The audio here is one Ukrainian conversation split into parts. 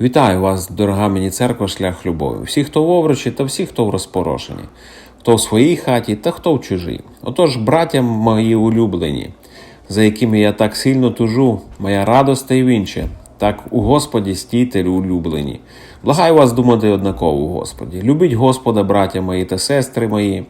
Вітаю вас, дорога мені церква, шлях любові. Всі, хто в оврочі, та всі, хто в розпорошенні, хто в своїй хаті та хто в чужій. Отож, браття мої улюблені, за якими я так сильно тужу, моя радость та й вінче, так у Господі стійте улюблені. Благаю вас думати однаково у Господі. Любіть Господа, браття мої та сестри мої.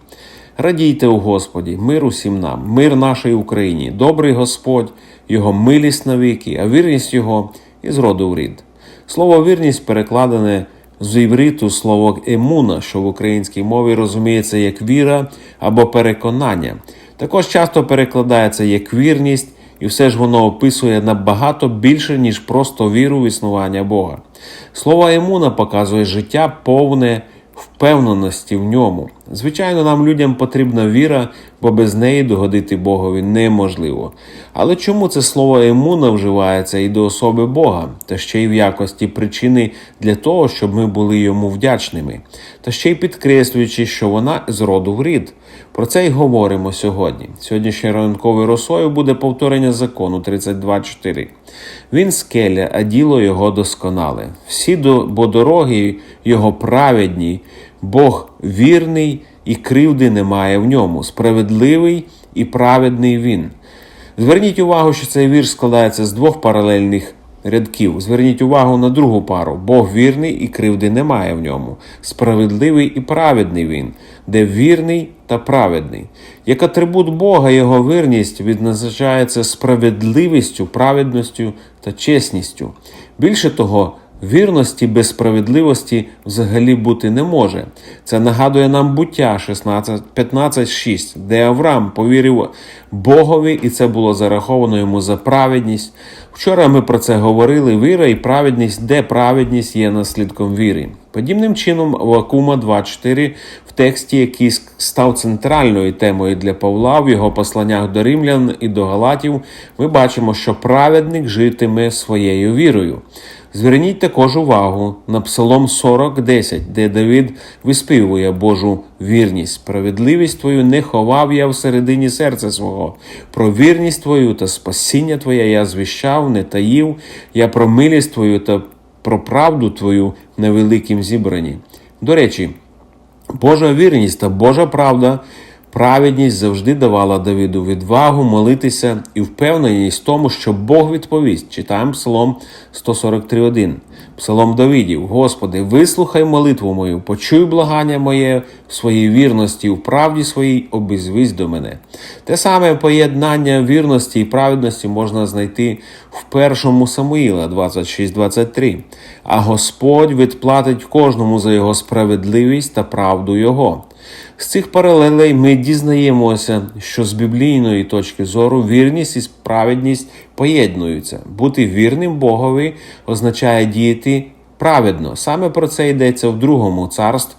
Радійте у Господі, мир усім нам, мир нашій Україні, добрий Господь, Його милість навіки, а вірність Його із роду в рід. Слово вірність перекладене з івриту слово емуна, що в українській мові розуміється як віра або переконання. Також часто перекладається як вірність, і все ж воно описує набагато більше, ніж просто віру в існування Бога. Слово емуна показує життя повне впевненості в ньому. Звичайно, нам людям потрібна віра, бо без неї догодити Богові неможливо. Але чому це слово емуна вживається і до особи Бога, та ще й в якості причини для того, щоб ми були йому вдячними, та ще й підкреслюючи, що вона з роду в рід. Про це й говоримо сьогодні. Сьогоднішньою ранковою росою буде повторення закону 32.4. Він скеля, а діло його досконале. Всі бо дороги його праведні, Бог вірний і кривди немає в ньому. Справедливий і праведний він. Зверніть увагу, що цей вірш складається з двох паралельних рядків. Зверніть увагу на другу пару. Бог вірний і кривди немає в ньому. Справедливий і праведний він, де вірний та праведний. Як атрибут Бога, його вірність відзначається справедливістю, праведністю та чесністю. Більше того, Вірності без справедливості взагалі бути не може. Це нагадує нам буття 15.6, де Авраам повірив Богові, і це було зараховано йому за праведність. Вчора ми про це говорили: віра і праведність, де праведність є наслідком віри. Подібним чином, Вакума 2.4 в тексті, який став центральною темою для Павла в його посланнях до римлян і до Галатів, ми бачимо, що праведник житиме своєю вірою. Зверніть також увагу на Псалом 40.10, де Давид виспівує Божу вірність. Справедливість твою не ховав я всередині серця свого. Про вірність твою та спасіння твоє я звіщав, не таїв, я про милість твою та про правду твою на великім зібранні. До речі, Божа вірність та Божа правда. Праведність завжди давала Давиду відвагу молитися і впевненість в тому, що Бог відповість. Читаємо Псалом 143.1. Псалом Давидів. Господи, вислухай молитву мою, почуй благання моє в своїй вірності, в правді своїй обізвись до мене. Те саме поєднання вірності і праведності можна знайти в першому Самуїла 26.23. А Господь відплатить кожному за його справедливість та правду Його. З цих паралелей ми дізнаємося, що з біблійної точки зору вірність і справедність поєднуються. Бути вірним Богові означає діяти праведно. Саме про це йдеться в другому царств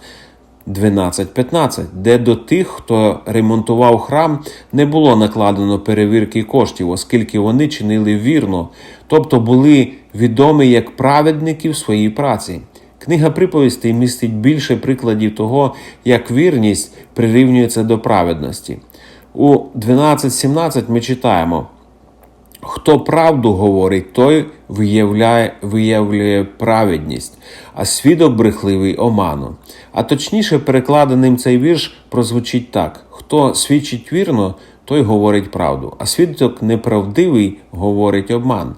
12.15, де до тих, хто ремонтував храм, не було накладено перевірки коштів, оскільки вони чинили вірно, тобто були відомі як праведники в своїй праці. Книга приповістей містить більше прикладів того, як вірність прирівнюється до праведності. У 12.17 ми читаємо: хто правду говорить, той виявляє, виявляє праведність, а свідок брехливий оману. А точніше, перекладеним цей вірш прозвучить так: хто свідчить вірно, той говорить правду, а свідок неправдивий говорить обман.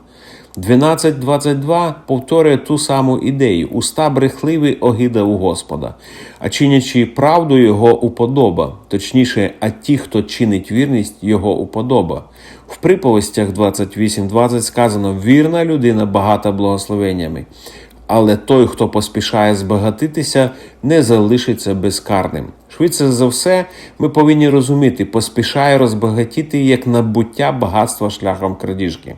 12.22 повторює ту саму ідею: уста брехливі огида у Господа, а чинячи правду Його уподоба, точніше, а ті, хто чинить вірність, Його уподоба. В приповістях 28.20 сказано: вірна людина багата благословеннями. Але той, хто поспішає збагатитися, не залишиться безкарним. Швидше за все, ми повинні розуміти, поспішає розбагатіти як набуття багатства шляхом крадіжки,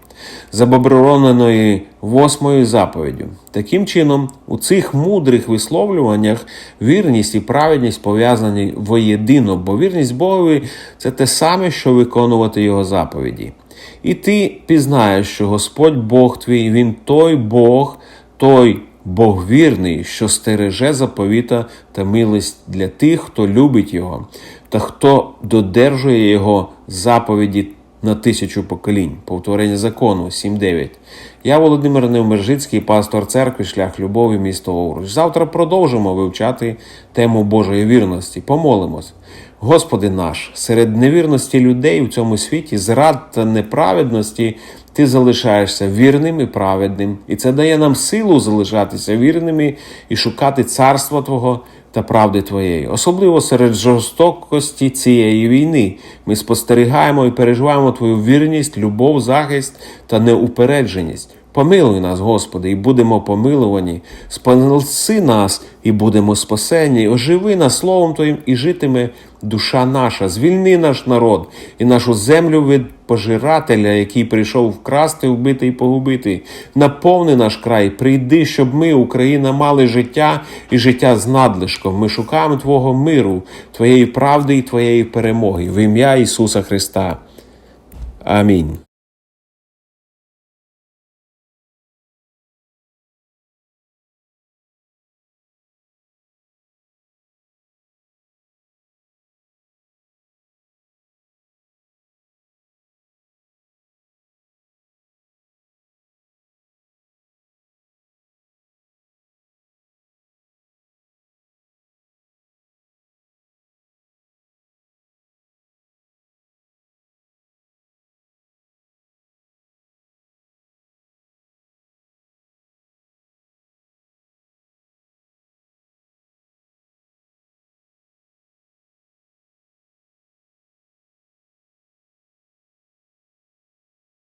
забобороненої восьмою заповіддю. Таким чином, у цих мудрих висловлюваннях вірність і праведність пов'язані воєдино, бо вірність Богові це те саме, що виконувати його заповіді. І ти пізнаєш, що Господь Бог твій, Він той Бог, той Бог вірний, що стереже заповіта та милість для тих, хто любить Його, та хто додержує Його заповіді на тисячу поколінь. Повторення закону 7.9. Я Володимир Невмержицький, пастор церкви Шлях Любові, місто Овруч. Завтра продовжимо вивчати тему Божої вірності. Помолимось. Господи наш, серед невірності людей у цьому світі, зрад та неправедності, ти залишаєшся вірним і праведним, і це дає нам силу залишатися вірними і шукати царства Твого та правди Твоєї. Особливо серед жорстокості цієї війни. Ми спостерігаємо і переживаємо Твою вірність, любов, захист та неупередженість. Помилуй нас, Господи, і будемо помилувані. Спаси нас і будемо спасені. Оживи нас Словом Твоїм, і житиме душа наша. Звільни наш народ і нашу землю від пожирателя, який прийшов вкрасти, вбити і погубити. Наповни наш край, прийди, щоб ми, Україна, мали життя і життя з надлишком. Ми шукаємо Твого миру, Твоєї правди і Твоєї перемоги. В ім'я Ісуса Христа. Амінь.